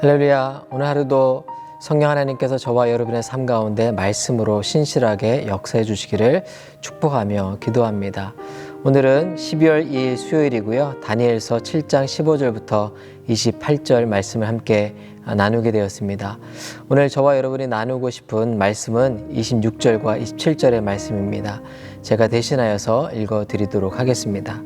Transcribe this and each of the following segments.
할렐루야. 오늘 하루도 성령 하나님께서 저와 여러분의 삶 가운데 말씀으로 신실하게 역사해 주시기를 축복하며 기도합니다. 오늘은 12월 2일 수요일이고요. 다니엘서 7장 15절부터 28절 말씀을 함께 나누게 되었습니다. 오늘 저와 여러분이 나누고 싶은 말씀은 26절과 27절의 말씀입니다. 제가 대신하여서 읽어 드리도록 하겠습니다.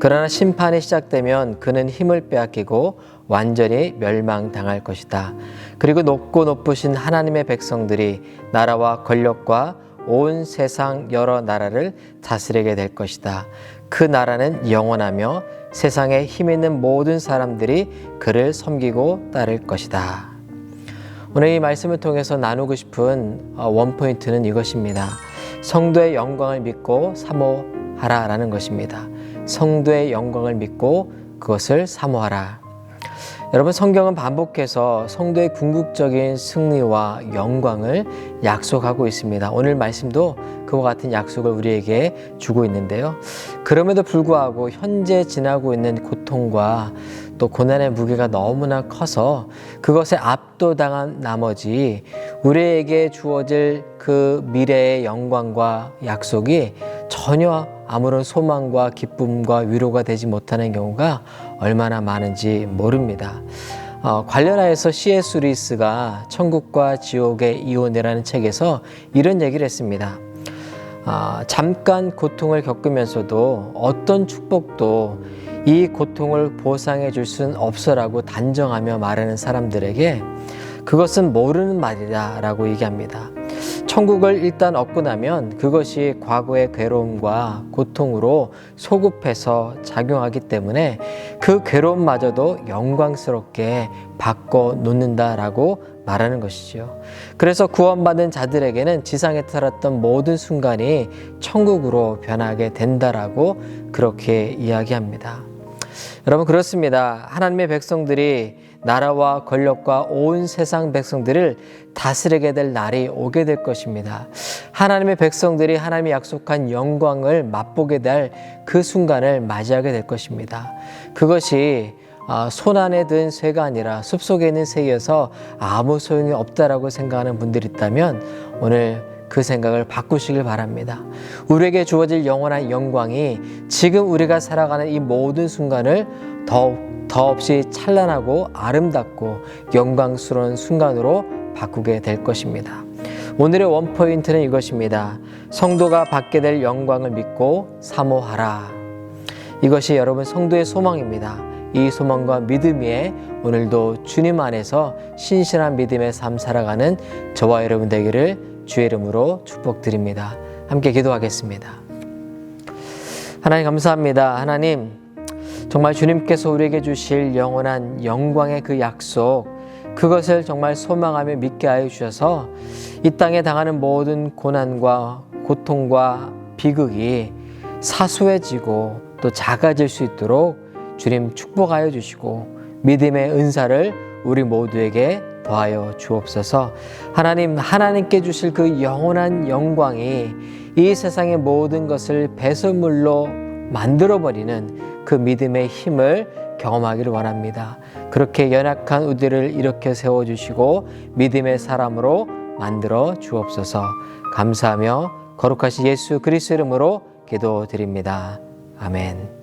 그러나 심판이 시작되면 그는 힘을 빼앗기고 완전히 멸망당할 것이다. 그리고 높고 높으신 하나님의 백성들이 나라와 권력과 온 세상 여러 나라를 다스리게 될 것이다. 그 나라는 영원하며 세상에 힘 있는 모든 사람들이 그를 섬기고 따를 것이다. 오늘 이 말씀을 통해서 나누고 싶은 어, 원포인트는 이것입니다. 성도의 영광을 믿고 사모하라라는 것입니다. 성도의 영광을 믿고 그것을 사모하라. 여러분 성경은 반복해서 성도의 궁극적인 승리와 영광을 약속하고 있습니다. 오늘 말씀도 그와 같은 약속을 우리에게 주고 있는데요. 그럼에도 불구하고 현재 지나고 있는 고통과 또 고난의 무게가 너무나 커서 그것에 압도당한 나머지 우리에게 주어질 그 미래의 영광과 약속이 전혀 아무런 소망과 기쁨과 위로가 되지 못하는 경우가 얼마나 많은지 모릅니다. 어, 관련하여서 C.S. 루이스가 천국과 지옥의 이혼이라는 책에서 이런 얘기를 했습니다. 아, 잠깐 고통을 겪으면서도 어떤 축복도 이 고통을 보상해 줄 수는 없어라고 단정하며 말하는 사람들에게 그것은 모르는 말이다 라고 얘기합니다. 천국을 일단 얻고 나면 그것이 과거의 괴로움과 고통으로 소급해서 작용하기 때문에 그 괴로움마저도 영광스럽게 바꿔 놓는다라고 말하는 것이죠. 그래서 구원받은 자들에게는 지상에 살았던 모든 순간이 천국으로 변하게 된다라고 그렇게 이야기합니다. 여러분 그렇습니다. 하나님의 백성들이 나라와 권력과 온 세상 백성들을 다스리게 될 날이 오게 될 것입니다. 하나님의 백성들이 하나님이 약속한 영광을 맛보게 될 그 순간을 맞이하게 될 것입니다. 그것이 손 안에 든 새가 아니라 숲속에 있는 새여서 아무 소용이 없다라고 생각하는 분들이 있다면 오늘 그 생각을 바꾸시길 바랍니다. 우리에게 주어질 영원한 영광이 지금 우리가 살아가는 이 모든 순간을 더욱 더없이 찬란하고 아름답고 영광스러운 순간으로 바꾸게 될 것입니다. 오늘의 원포인트는 이것입니다. 성도가 받게 될 영광을 믿고 사모하라. 이것이 여러분 성도의 소망입니다. 이 소망과 믿음 위에 오늘도 주님 안에서 신실한 믿음의 삶 살아가는 저와 여러분 되기를 주의 이름으로 축복드립니다. 함께 기도하겠습니다. 하나님 감사합니다. 하나님 정말 주님께서 우리에게 주실 영원한 영광의 그 약속 그것을 정말 소망하며 믿게 하여 주셔서 이 땅에 당하는 모든 고난과 고통과 비극이 사소해지고 또 작아질 수 있도록 주님 축복하여 주시고 믿음의 은사를 우리 모두에게 더하여 주옵소서. 하나님, 하나님께 주실 그 영원한 영광이 이 세상의 모든 것을 배설물로 만들어버리는 그 믿음의 힘을 경험하기를 원합니다. 그렇게 연약한 우리를 이렇게 세워주시고 믿음의 사람으로 만들어 주옵소서. 감사하며 거룩하신 예수 그리스도 이름으로 기도드립니다. 아멘.